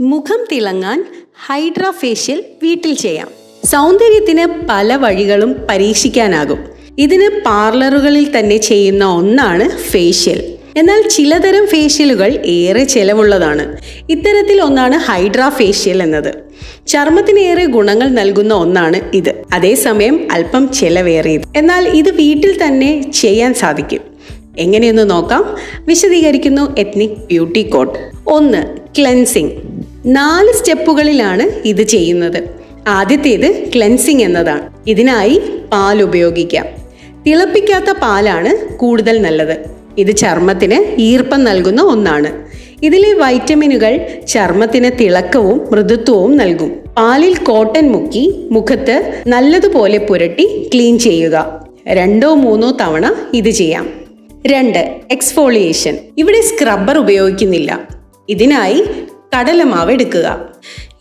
മുഖം തിളങ്ങാൻ hydra facial വീട്ടിൽ ചെയ്യാം. സൗന്ദര്യത്തിന് പല വഴികളും പരീക്ഷിക്കാനാകും. ഇതിന് പാർലറുകളിൽ തന്നെ ചെയ്യുന്ന ഒന്നാണ് ഫേഷ്യൽ. എന്നാൽ ചിലതരം ഫേഷ്യലുകൾ ഏറെ ചെലവുള്ളതാണ്. ഇത്തരത്തിൽ ഒന്നാണ് ഹൈഡ്രാ ഫേഷ്യൽ എന്നത്. ചർമ്മത്തിന് ഏറെ ഗുണങ്ങൾ നൽകുന്ന ഒന്നാണ് ഇത്. അതേസമയം അല്പം ചെലവേറിയത്. എന്നാൽ ഇത് വീട്ടിൽ തന്നെ ചെയ്യാൻ സാധിക്കും. എങ്ങനെയെന്ന് നോക്കാം. വിശദീകരിക്കുന്നു എത്നിക് ബ്യൂട്ടി കോഡ് ഒന്ന് ക്ലെൻസിങ്. നാല് സ്റ്റെപ്പുകളിലാണ് ഇത് ചെയ്യുന്നത്. ആദ്യത്തേത് ക്ലെൻസിങ് എന്നതാണ്. ഇതിനായി പാൽ ഉപയോഗിക്കാം. തിളപ്പിക്കാത്ത പാലാണ് കൂടുതൽ നല്ലത്. ഇത് ചർമ്മത്തിന് ഈർപ്പം നൽകുന്ന ഒന്നാണ്. ഇതിലെ വൈറ്റമിനുകൾ ചർമ്മത്തിന് തിളക്കവും മൃദുത്വവും നൽകും. പാലിൽ കോട്ടൺ മുക്കി മുഖത്ത് നല്ലതുപോലെ പുരട്ടി ക്ലീൻ ചെയ്യുക. രണ്ടോ മൂന്നോ തവണ ഇത് ചെയ്യാം. രണ്ട് എക്സ്ഫോളിയേഷൻ. ഇവിടെ സ്ക്രബ്ബർ ഉപയോഗിക്കുന്നില്ല. ഇതിനായി കടലമാവ് എടുക്കുക.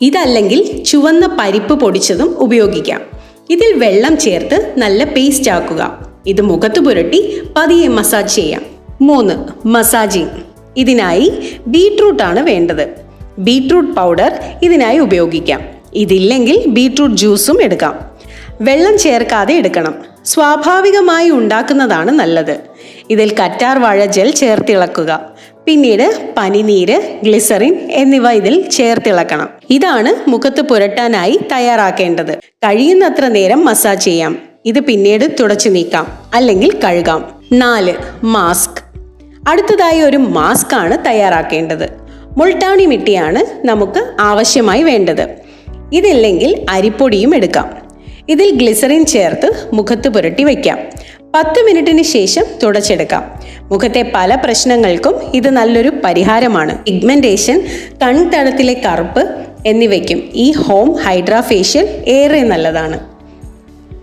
ഇതല്ലെങ്കിൽ ചുവന്ന പരിപ്പ് പൊടിച്ചതും ഉപയോഗിക്കാം. ഇതിൽ വെള്ളം ചേർത്ത് നല്ല പേസ്റ്റ് ആക്കുക. ഇത് മുഖത്ത് പുരട്ടി പതിയെ മസാജ് ചെയ്യാം. മൂന്ന് മസാജിങ് ഇതിനായി ബീട്രൂട്ട് ആണ് വേണ്ടത്. ബീട്രൂട്ട് പൗഡർ ഇതിനായി ഉപയോഗിക്കാം. ഇതില്ലെങ്കിൽ ബീട്രൂട്ട് ജ്യൂസും എടുക്കാം. വെള്ളം ചേർക്കാതെ എടുക്കണം. സ്വാഭാവികമായി ഉണ്ടാക്കുന്നതാണ് നല്ലത്. ഇതിൽ കറ്റാർ വാഴ ജെൽ ചേർത്തിളക്കുക പിന്നീട് പനിനീര് ഗ്ലിസറിൻ എന്നിവ ഇതിൽ ചേർത്തിളക്കണം ഇതാണ് മുഖത്ത് പുരട്ടാനായി തയ്യാറാക്കേണ്ടത്. കഴിയുന്നത്ര നേരം മസാജ് ചെയ്യാം. ഇത് പിന്നീട് തുടച്ചു നീക്കാം. അല്ലെങ്കിൽ കഴുകാം. നാല് മാസ്ക് അടുത്തതായി ഒരു മാസ്ക് ആണ് തയ്യാറാക്കേണ്ടത്. മുൾട്ടാണി മിട്ടിയാണ് നമുക്ക് ആവശ്യമായി വേണ്ടത്. ഇതില്ലെങ്കിൽ അരിപ്പൊടിയും എടുക്കാം. ഇതിൽ ഗ്ലിസറിൻ ചേർത്ത് മുഖത്ത് പുരട്ടി വയ്ക്കാം. പത്ത് മിനിറ്റിന് ശേഷം തുടച്ചെടുക്കാം. മുഖത്തെ പല പ്രശ്നങ്ങൾക്കും ഇത് നല്ലൊരു പരിഹാരമാണ്. പിഗ്മെന്റേഷൻ കൺതടത്തിലെ കറുപ്പ് എന്നിവയ്ക്കും ഈ ഹോം ഹൈഡ്രാഫേഷ്യൽ ഏറെ നല്ലതാണ്.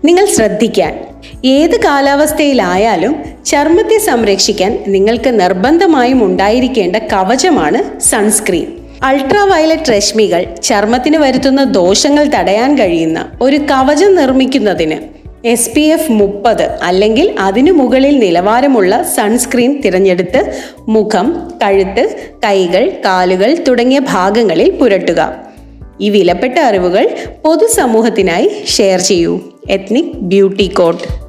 നിങ്ങൾ ശ്രദ്ധിക്കാൻ ഏത് കാലാവസ്ഥയിലായാലും ചർമ്മത്തെ സംരക്ഷിക്കാൻ നിങ്ങൾക്ക് നിർബന്ധമായും ഉണ്ടായിരിക്കേണ്ട കവചമാണ് സൺസ്ക്രീൻ. അൾട്രാ വയലറ്റ് രശ്മികൾ ചർമ്മത്തിന് വരുത്തുന്ന ദോഷങ്ങൾ തടയാൻ കഴിയുന്ന ഒരു കവചം നിർമ്മിക്കുന്നതിന് എസ് പി എഫ് മുപ്പത് അല്ലെങ്കിൽ അതിനു മുകളിൽ നിലവാരമുള്ള സൺസ്ക്രീൻ തിരഞ്ഞെടുത്ത് മുഖം കഴുത്ത് കൈകൾ കാലുകൾ തുടങ്ങിയ ഭാഗങ്ങളിൽ പുരട്ടുക. ഈ വിലപ്പെട്ട അറിവുകൾ പൊതുസമൂഹത്തിനായി ഷെയർ ചെയ്യൂ. Ethnic beauty code